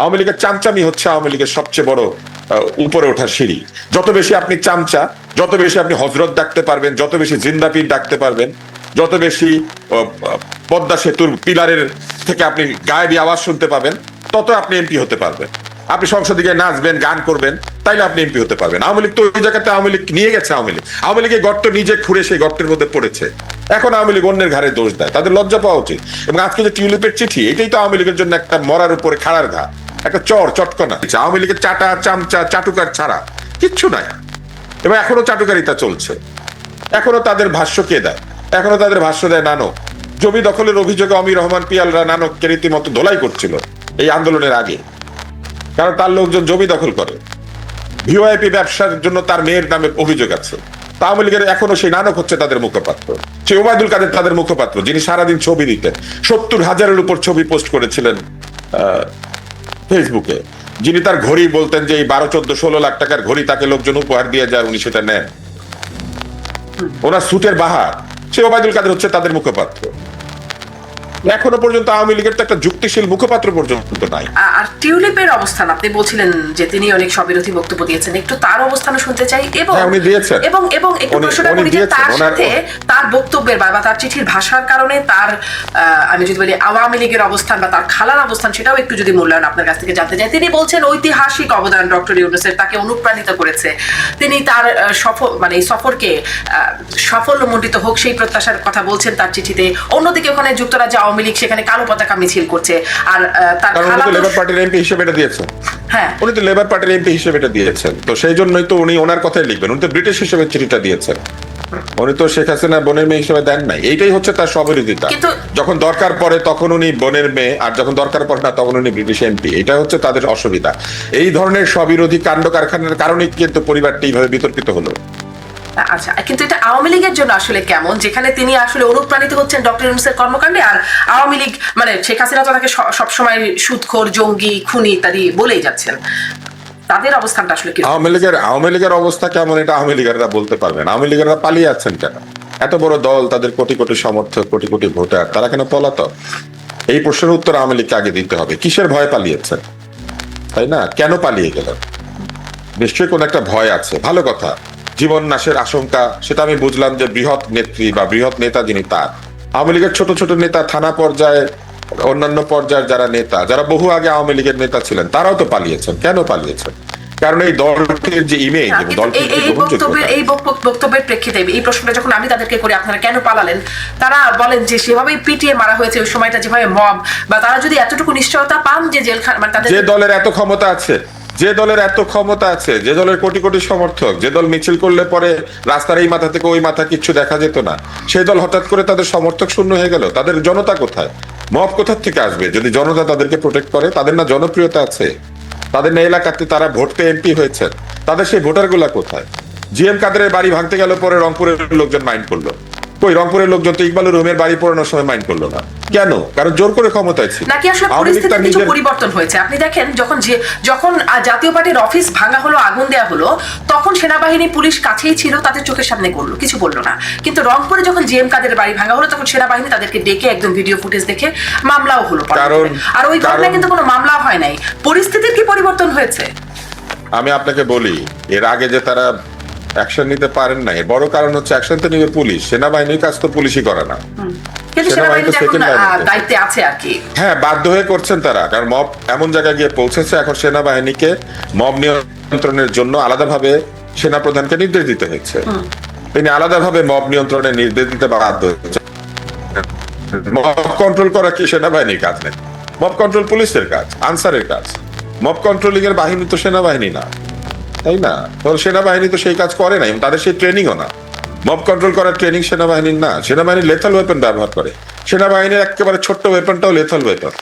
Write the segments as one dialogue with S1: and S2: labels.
S1: আওয়ামী লীগের চামচামি হচ্ছে আওয়ামী লীগের সবচেয়ে বড় উপরে ওঠার সিঁড়ি। যত বেশি আপনি চামচা, যত বেশি আপনি হজরত ডাকতে পারবেন, যত বেশি জিন্দাপীর ডাকতে পারবেন, যত বেশি পদ্মা সেতুর পিলারের থেকে আপনি গায়েবী আওয়াজ শুনতে পাবেন, তত আপনি এমপি হতে পারবেন। আপনি সংসদে গিয়ে নাচবেন, গান করবেন, তাইলে আপনি এমপি হতে পারবেন। আওয়ামী লীগ তো ওই জায়গাতে আওয়ামী লীগ নিয়ে গেছে আওয়ামী লীগ। আওয়ামী লীগের গর্ত নিজে খুঁড়ে সেই গর্তের মধ্যে পড়েছে। এখন আওয়ামী লীগ অন্যের ঘাড়ে দোষ দেয়। তাদের লজ্জা পাওয়া উচিত। এবং আজকে যে টিউলিপের চিঠি, এটাই তো আওয়ামী লীগের জন্য একটা মরার উপরে খাড়ার ঘা। একটা চর, চটকনা। আওয়ামী লীগের চাটা, চামচা, চাটুকার ছাড়া কিচ্ছু নাই। এবং এখনও চাটুকারিতা চলছে। এখনও তাদের ভাষ্য কে দেয়? এখনও তাদের ভাষ্য দেয় নানক। জমি দখলের অভিযোগে অমির রহমান পিয়ালরা নানককে রীতিমতো ধোলাই করছিল এই আন্দোলনের আগে। কারণ তার লোকজন জমি দখল করে। ভিওআইপি ব্যবসার জন্য তার মেয়ের নামে অভিযোগ আছে। আওয়ামী লীগের এখনও সেই নানক হচ্ছে তাদের মুখপাত্র। সেই ওবায়দুল কাদের তাদের মুখপাত্র, যিনি সারাদিন ছবি দিতেন। সত্তর হাজারের উপর ছবি পোস্ট করেছিলেন ফেসবুকে। যিনি তার ঘড়ি বলতেন যে এই বারো, চোদ্দ, ষোলো লাখ টাকার ঘড়ি তাকে লোকজন উপহার দিয়ে যায়, উনি সেটা নেন। ওনার সুটের বাহার। সে ওবায়দুল কাদের হচ্ছে তাদের মুখপাত্র। এখনও পর্যন্ত আওয়ামী লীগের তো একটা যুক্তিশীল মুখপাত্র পর্যন্ত নাই।
S2: আর টিউলিপের অবস্থান আপনি বলছিলেন যে তিনি অনেক স্ববিরোধী বক্তব্য দিয়েছেন একটু তার অবস্থানও শুনতে চাই এবং
S1: হ্যাঁ, উনি দিয়েছেন।
S2: এবং এবং একটু প্রশ্নটা করি যে তার সাথে তার বক্তব্যের বা তার চিঠির ভাষার কারণে তার আমি যদি বলি আওয়ামী লীগের অবস্থান বা তার খালার অবস্থান সেটাও একটু যদি মূল্যায়ন আপনার কাছ থেকে জানতে চাই। তিনি বলছেন ঐতিহাসিক অবদান ডক্টর ইউনুসের তাকে অনুপ্রাণিত করেছে। তিনি তার সফর মানে এই সফরকে সাফল্যমণ্ডিত হোক সেই প্রত্যাশার কথা বলছেন তার চিঠিতে। অন্যদিকে ওখানে যুক্তরাজ্য আওয়ামী লীগ সেখানে কালো পতাকা মিছিল করছে আর তার
S1: কারণ লেবার পার্টির এমপি হিসেবে এটা দিয়েছেন।
S2: হ্যাঁ।
S1: উনি তো লেবার পার্টির এমপি হিসেবে এটা দিয়েছেন। তো সেই জন্যই তো উনি ওনার কথাই লিখবেন। উনি তো ব্রিটিশ হিসেবে চিঠিটা দিয়েছেন। উনি তো শেখ হাসিনা বোনের মেয়ে হিসেবে দেন নাই। এইটাই হচ্ছে তার সবিরোধিতা যখন দরকার পড়ে তখন উনি বোনের মেয়ে আর যখন দরকার পড়ে না তখন উনি ব্রিটিশ এমপি এটা হচ্ছে তাদের অসুবিধা। এই ধরনের স্ববিরোধী কাণ্ড কারখানার কারণেই কিন্তু পরিবারটি এইভাবে বিতর্কিত হলো।
S2: আচ্ছা কিন্তু এটা আওয়ামী লীগের জন্য আসলে কেমন? যেখানে তিনি আসলে অনুপ্রাণিত হচ্ছেন ডক্টর ইউনুসের কর্মকাণ্ডে আর আওয়ামী লীগ মানে শেখ হাসিনা তো তাকে সবসময় সুদখোর, জঙ্গি, খুনি ইত্যাদি বলেই যাচ্ছেন। তাদের অবস্থানটা আসলে কি
S1: আওয়ামী লীগের আওয়ামী লীগের অবস্থা কেমন এটা আওয়ামী লীগেরা বলতে পারবেন আওয়ামী লীগেরা পালিয়ে আছেন কেন? এত বড় দল, তাদের কোটি কোটি সমর্থক, কোটি কোটি ভোটার, তারা কেন পলাতক? এই প্রশ্নের উত্তর আওয়ামী লীগকে আগে দিতে হবে। কিসের ভয় পালিয়েছেন? তাই না? কেন পালিয়ে গেলেন? নিশ্চয়ই কোন একটা ভয় আছে। ভালো কথা। জীবন নাশের আশঙ্কা সেটা আমি বুঝলাম যে বৃহৎ নেত্রী বা বৃহৎ নেতা যিনি তার। আওয়ামী লীগের ছোট ছোট নেতা থানা পর্যায়ে অন্যান্য পর্যায়ের যারা নেতা যারা বহু আগে আওয়ামী লীগের নেতা ছিলেন তারাও তো পালিয়েছেন। কেন পালিয়েছেন? কারণ এই দলটির যে ইমেজ দলটির
S2: এই- বক্তব্যের এই বক্তব্যের প্রেক্ষিতে এই প্রশ্নটা যখন আমি তাদেরকে করি আপনারা কেন পালালেন? তারা বলেন যে সেভাবেই পিটিয়ে মারা হয়েছে ওই সময়টা যেভাবে মব বা তারা যদি এতটুকু নিশ্চয়তা পান যে জেলখানা মানে তাদের
S1: যে দলের এত ক্ষমতা আছে যে দলের এত ক্ষমতা আছে, যে দলের কোটি কোটি সমর্থক, যে দল মিছিল করলে পরে রাস্তার এই মাথা থেকে ওই মাথা কিচ্ছু দেখা যেত না। সেই দল হঠাৎ করে তাদের সমর্থক শূন্য হয়ে গেল। তাদের জনতা কোথায়? মব কোথার থেকে আসবে? যদি জনতা তাদেরকে প্রোটেক্ট করে, তাদের না জনপ্রিয়তা আছে? তাদের না এলাকাতে তারা ভোট পেয়ে এমপি হয়েছেন? তাদের সেই ভোটারগুলা কোথায়? জিএম কাদেরের বাড়ি ভাঙতে গেল পরে রংপুরের লোকজন মাইন্ড করল। কই রংপুরের লোকজন তো ইকবালুর রুমের বাড়ি পড়ানোর সময় মাইন্ড করল না। কেন? কারণ জোর করে ক্ষমতায় ছিল।
S2: নাকি আসলে পরিস্থিতির কিছু পরিবর্তন হয়েছে? আপনি দেখেন যখন যে যখন জাতীয় পার্টির অফিস ভাঙা হলো আগুন দেওয়া হলো তখন সেনাবাহিনী পুলিশ কাছেই ছিল তাদের চোখের সামনে করল কিছু বলল না। কিন্তু রংপুরে যখন জিএম কাদের বাড়ি ভাঙা হলো তখন সেনাবাহিনী তাদেরকে ডেকে একদম ভিডিও ফুটেজ দেখে মামলাও হলো
S1: কারণ-
S2: আর ওই ঘটনায় কিন্তু কোনো মামলা হয় নাই। পরিস্থিতির কি পরিবর্তন হয়েছে?
S1: আমি আপনাকে বলি এর আগে যে তারা অ্যাকশন নিতে পারেন না বড় কারণ হচ্ছে অ্যাকশন তো নিবে পুলিশ। সেনাবাহিনীর কাজ তো পুলিশই করে না। হ্যাঁ বাধ্য হয়ে করছেন তারা। কারণ মব এমন জায়গায় গিয়ে পৌঁছেছে এখন সেনাবাহিনীকে মব নিয়ন্ত্রণের জন্য আলাদাভাবে সেনাপ্রধানকে নির্দেশ দিতে হয়েছে। তিনি আলাদাভাবে মব নিয়ন্ত্রণের নির্দেশ দিতে বাধ্য হয়েছে মব কন্ট্রোল করা কি সেনাবাহিনীর কাজ নেই? মব কন্ট্রোল পুলিশের কাজ আনসারের কাজ। মব কন্ট্রোলিং এর বাহিনী তো সেনাবাহিনী না। তাই না? তো সেনাবাহিনী তো সেই কাজ করে না এবং তাদের সেই ট্রেনিংও না। মব কন্ট্রোল করার ট্রেনিং সেনাবাহিনীর না। সেনাবাহিনী লেথাল ওয়েপন ব্যবহার করে। সেনাবাহিনীর একেবারে ছোট্ট ওয়েপনটাও লেথাল ওয়েপন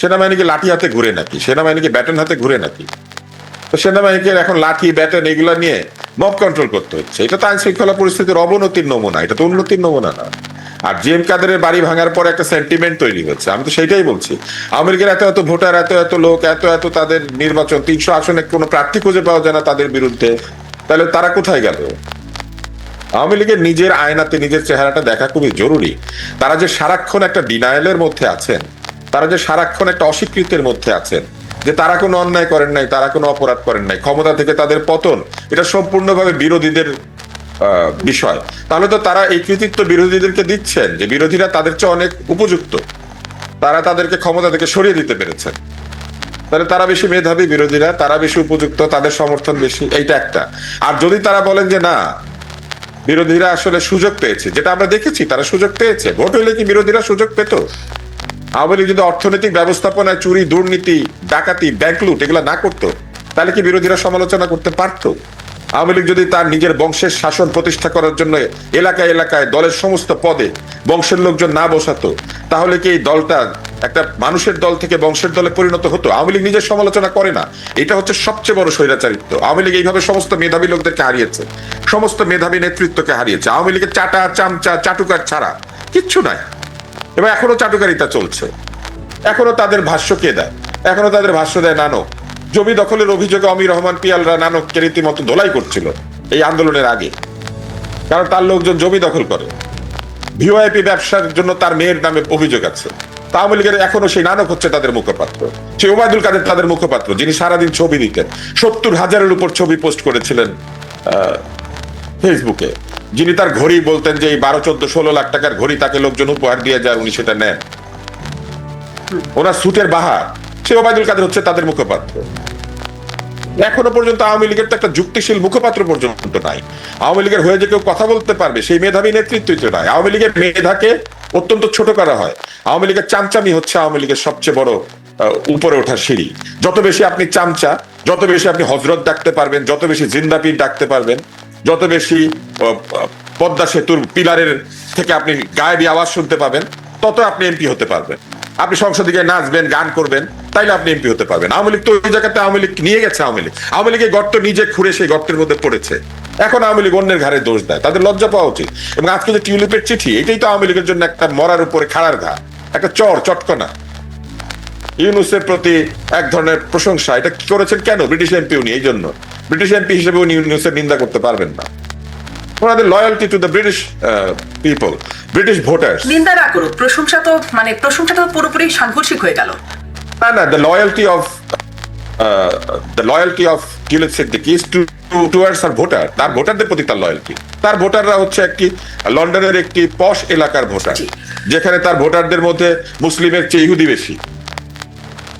S1: সেনাবাহিনীকে লাঠি হাতে ঘুরে নাকি? সেনাবাহিনীকে ব্যাটন হাতে ঘুরে নাকি? তো সেনাবাহিনীকে এখন লাঠি ব্যাটন এগুলো নিয়ে মব কন্ট্রোল করতে হচ্ছে। এটা তো আইন শৃঙ্খলা পরিস্থিতির অবনতির নমুনা। এটা তো উন্নতির নমুনা না। আর জিএম কাদেরের বাড়ি ভাঙার পর একটা সেন্টিমেন্ট তৈরি হচ্ছে। আমি তো সেটাই বলছি। লীগের এত এত ভোটার, এত এত লোক, এত এত তাদের নির্বাচন, তিনশো আসনে কোনো প্রার্থী খুঁজে পাওয়া যায় না তাদের বিরুদ্ধে। তাহলে তারা কোথায় গেল? আওয়ামী লীগের নিজের আয়নাতে নিজের চেহারাটা দেখা খুবই জরুরি। তারা যে সারাক্ষণ একটা ডিনায়ালের মধ্যে আছেন, তারা যে সারাক্ষণ একটা অস্বীকৃতের মধ্যে আছেন, যে তারা কোনো অন্যায় করেন নাই, তারা কোনো অপরাধ করেন নাই, ক্ষমতা থেকে তাদের পতন, এটা সম্পূর্ণভাবে বিরোধীদের বিষয়। তাহলে তো তারা এই কৃতিত্ব বিরোধীদেরকে দিচ্ছেন, যে বিরোধীরা তাদের চেয়ে অনেক উপযুক্ত। তারা তাদেরকে ক্ষমতা থেকে সরিয়ে দিতে পেরেছেন। তাহলে তারা বেশি মেধাবী বিরোধীরা, তারা বেশি উপযুক্ত, তাদের সমর্থন বেশি, এইটা একটা। আর যদি তারা বলেন যে না, বিরোধীরা আসলে সুযোগ পেয়েছে, যেটা আমরা দেখেছি, তারা সুযোগ পেয়েছে। ভোট হইলে কি বিরোধীরা সুযোগ পেত? আওয়ামী লীগ যদি অর্থনৈতিক ব্যবস্থাপনায় চুরি, দুর্নীতি, ডাকাতি, ব্যাংক লুট এগুলো না করতো, তাহলে কি বিরোধীরা সমালোচনা করতে পারতো? আওয়ামী লীগ যদি তার নিজের বংশের শাসন প্রতিষ্ঠা করার জন্য এলাকায় এলাকায় দলের সমস্ত পদে বংশের লোকজন না বসাতো, তাহলে কি এই দলটা একটা মানুষের দল থেকে বংশের দলে পরিণত হতো? আওয়ামী লীগ নিজের সমালোচনা করে না। এটা হচ্ছে সবচেয়ে বড় স্বৈরাচারিত্ব। আওয়ামী লীগ এইভাবে সমস্ত মেধাবী লোকদেরকে হারিয়েছে। সমস্ত মেধাবী নেতৃত্বকে হারিয়েছে। আওয়ামী লীগের চাটা, চামচা, চাটুকার ছাড়া কিচ্ছু নাই। এবং এখনও চাটুকারিতা চলছে। এখনও তাদের ভাষ্য কে দেয়? এখনও তাদের ভাষ্য দেয় নানক। জমি দখলের অভিযোগে অমির রহমান পিয়ালরা নানককে রীতিমতো ধোলাই করছিল এই আন্দোলনের আগে। কারণ তার লোকজন জমি দখল করে। ভিওআইপি ব্যবসার জন্য তার মেয়ের নামে অভিযোগ আছে। আওয়ামী লীগের এখনও সেই নানক হচ্ছে তাদের মুখপাত্র। সেই ওবায়দুল কাদের তাদের মুখপাত্র, যিনি সারাদিন ছবি দিতেন। সত্তর হাজারের উপর ছবি পোস্ট করেছিলেন ফেসবুকে। যিনি তার ঘড়ি বলতেন যে এই বারো, চোদ্দ, ষোলো লাখ টাকার ঘড়ি তাকে লোকজন উপহার দিয়ে যায়, উনি সেটা নেন। ওনার সুটের বাহার। সে ওবায়দুল কাদের হচ্ছে তাদের মুখপাত্র। এখনও পর্যন্ত আওয়ামী লীগের তো একটা যুক্তিশীল মুখপাত্র পর্যন্ত নাই। আওয়ামী লীগের হয়ে যে কেউ কথা বলতে পারবে, সেই মেধাবী নেতৃত্ব তো নাই। আওয়ামী লীগের মেধাকে অত্যন্ত ছোট করা হয়। আওয়ামী লীগের চামচামি হচ্ছে আওয়ামী লীগের সবচেয়ে বড় উপরে ওঠার সিঁড়ি। যত বেশি আপনি চামচা, যত বেশি আপনি হজরত ডাকতে পারবেন, যত বেশি জিন্দাপীর ডাকতে পারবেন, যত বেশি পদ্মা সেতুর পিলারের থেকে আপনি গায়েবী আওয়াজ শুনতে পাবেন, তত আপনি এমপি হতে পারবেন। আপনি সংসদে গিয়ে নাচবেন, গান করবেন, তাইলে আপনি এমপি হতে পারবেন। আওয়ামী লীগ তো ওই জায়গাতে আওয়ামী লীগ নিয়ে গেছে আওয়ামী লীগ। আওয়ামী লীগের গর্ত নিজে খুঁড়ে সেই গর্তের মধ্যে পড়েছে। এখন আওয়ামী লীগ অন্যের ঘাড়ে দোষ দেয়। তাদের লজ্জা পাওয়া উচিত। এবং আজকে যে টিউলিপের চিঠি, এটাই তো আওয়ামী লীগের জন্য একটা মরার উপরে খাড়ার ঘা, একটা চর, চটকনা। ইউনুসের প্রতি এক ধরনের প্রশংসা, এটা কি করেছেন কেন? ব্রিটিশ এমপি উনি এই জন্য। ব্রিটিশ এমপি হিসেবে উনি ইউনুসের নিন্দা করতে পারবেন না। ওনাদের loyalty to the British people British voters
S2: নিন্দা না করুক প্রশংসা তো মানে প্রশংসা তো পুরোপুরি সাংঘর্ষিক হয়ে গেল।
S1: না না the loyalty of the loyalty of কিউলেট Siddiqui is to towards আর ভোটার তার ভোটারদের প্রতি তার লয়্যালটি তার ভোটাররা হচ্ছে একটি লন্ডনের একটি পশ এলাকার ভোটার যেখানে তার ভোটারদের মধ্যে মুসলিমের চেয়ে ইহুদি বেশি।